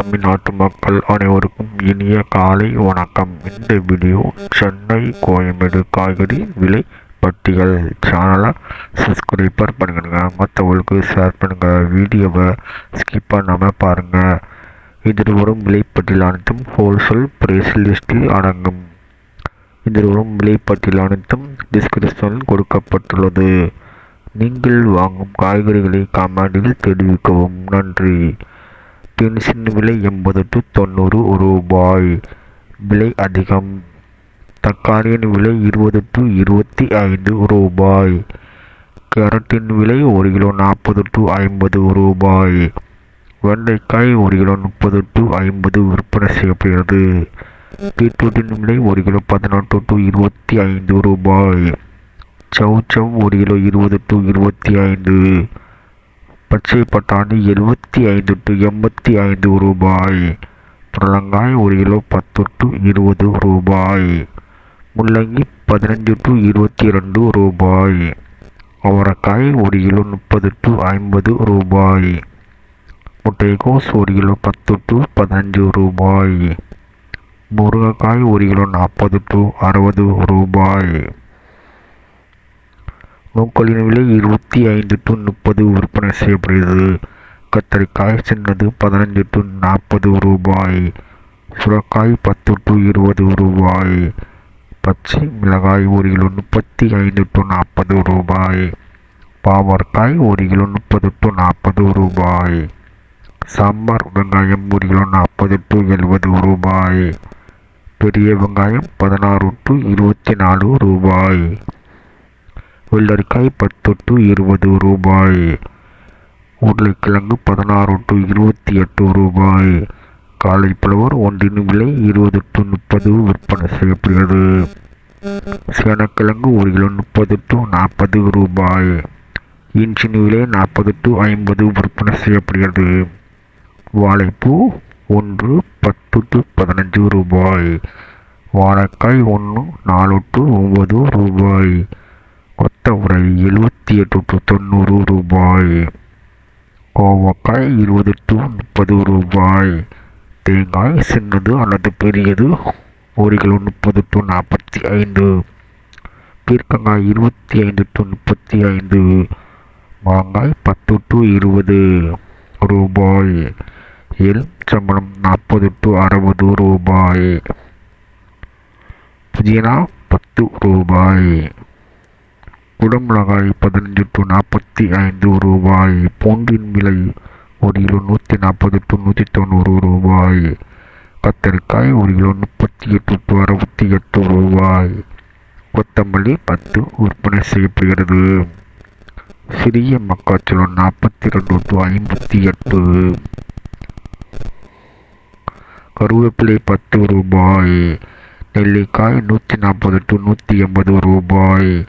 தமிழ்நாட்டு மக்கள் அனைவருக்கும் இனிய காலை வணக்கம். இந்த வீடியோ சென்னை கோயம்பேடு காய்கறி விலை பட்டியல் சேனலை சப்ஸ்கிரைபர் பண்ணுங்க. மற்றவங்களுக்கு ஷேர் பண்ணுங்க. வீடியோவை ஸ்கிப் பண்ணாமல் பாருங்கள் இதில் வரும் விலைப்பட்டியல் அனைத்தும் ஹோல்சேல் பிரைஸ் லிஸ்டில் அடங்கும். இதில் வரும் விலைப்பட்டியல் அனைத்தும் டிஸ்கிரிப்ஷனில் கொடுக்கப்பட்டுள்ளது. நீங்கள் வாங்கும் காய்கறிகளை கமெண்டில் தெரிவிக்கவும். நன்றி. பென்சின் விலை எண்பது டு தொண்ணூறு ரூபாய். விலை அதிகம். தக்காளியின் விலை இருபது டு இருபத்தி ஐந்து ரூபாய். கேரட்டின் விலை ஒரு கிலோ நாற்பது டு ஐம்பது ரூபாய். வெண்டைக்காய் ஒரு கிலோ முப்பது டு ஐம்பது விற்பனை செய்யப்படுகிறது. பீட்ரூட்டின் விலை ஒரு கிலோ பதினெட்டு டு இருபத்தி ஐந்து ரூபாய். சவ் சவ் ஒரு கிலோ இருபது டு இருபத்தி ஐந்து. பச்சை பட்டாணி எழுபத்தி ஐந்து டு எண்பத்தி ஐந்து ரூபாய். புடலங்காய் ஒரு கிலோ பத்து டு இருபது ரூபாய். முள்ளங்கி பதினஞ்சு டு இருபத்தி ரெண்டு ரூபாய். அவரைக்காய் ஒரு கிலோ முப்பது டு ஐம்பது ரூபாய். முட்டைகோஸ் ஒரு கிலோ பத்து டு பதினஞ்சு ரூபாய். முருங்கைக்காய் ஒரு கிலோ நாற்பது டு அறுபது ரூபாய். நூக்கலின் விலை இருபத்தி ஐந்து டு முப்பது விற்பனை செய்யப்படுகிறது. கத்தரிக்காய் சின்னது பதினஞ்சு டு நாற்பது ரூபாய். சுரக்காய் பத்து டு இருபது ரூபாய். பச்சை மிளகாய் ஒரு கிலோ முப்பத்தி ஐந்து டு நாற்பது ரூபாய். பாவற்காய் ஒரு கிலோ முப்பது டு நாற்பது ரூபாய். சாம்பார் வெங்காயம் ஒரு கிலோ நாற்பது டு எழுபது ரூபாய். பெரிய வெங்காயம் பதினாறு டு இருபத்தி நாலு ரூபாய். வெள்ளரிக்காய் பத்து டு இருபது ரூபாய். உருளைக்கிழங்கு பதினாறு டு இருபத்தி எட்டு ரூபாய். காலிஃப்ளவர் ஒன்றின் விலை இருபது டு முப்பது விற்பனை செய்யப்படுகிறது. சேனக்கிழங்கு ஒரு கிலோ முப்பது டு நாற்பது ரூபாய். இன்ச்சின் விலை நாற்பது டு ஐம்பது விற்பனை செய்யப்படுகிறது. வாழைப்பூ ஒன்று பத்து டு பதினஞ்சு ரூபாய். வாழைக்காய் ஒன்று நாலு டு ஒம்பது ரூபாய். கொத்தவரை எழுபத்தி எட்டு டு தொண்ணூறு ரூபாய். கோவக்காய் இருபது டு முப்பது ரூபாய். தேங்காய் சின்னது அல்லது பெரியது ஒரு கிலோ முப்பது டு நாற்பத்தி ஐந்து பீர்க்கங்காய் இருபத்தி ஐந்து டு முப்பத்தி ஐந்து மாங்காய் பத்து டு இருபது ரூபாய். எல் சம்பளம் நாற்பது டு அறுபது ரூபாய். புதினா பத்து ரூபாய். குடமிளகாய் பதினஞ்சு டு நாற்பத்தி ஐந்து ரூபாய். பூண்டின் விலை ஒரு கிலோ நூற்றி நாற்பது டு நூற்றி தொண்ணூறு ரூபாய். கத்தரிக்காய் ஒரு கிலோ முப்பத்தி எட்டு டு அறுபத்தி எட்டு ரூபாய். கொத்தமல்லி பத்து விற்பனை செய்யப்படுகிறது. சிறிய மக்காச்சோளம் நாற்பத்தி ரெண்டு டு ஐம்பத்தி எட்டு. கருவேப்பிலை பத்து ரூபாய். நெல்லிக்காய் நூற்றி நாற்பது டு நூற்றி எண்பது ரூபாய்.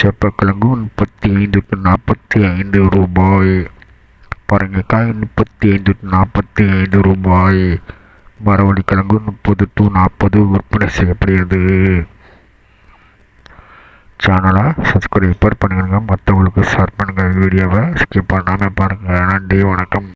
சேப்பக்கிழங்கு முப்பத்தி ஐந்து டு நாற்பத்தி ஐந்து ரூபாய். பரங்கிக்காய் முப்பத்தி ஐந்து டு நாற்பத்தி ஐந்து ரூபாய் மரவள்ளிக்கிழங்கு முப்பது டு நாற்பது விற்பனை செய்யப்படுகிறது. சேனலை சப்ஸ்கிரைபர் பண்ணுங்கள் மற்றவங்களுக்கு ஷேர் பண்ணுங்கள் வீடியோவை ஸ்கிப் பண்ணாமல் பாருங்கள் நன்றி வணக்கம்.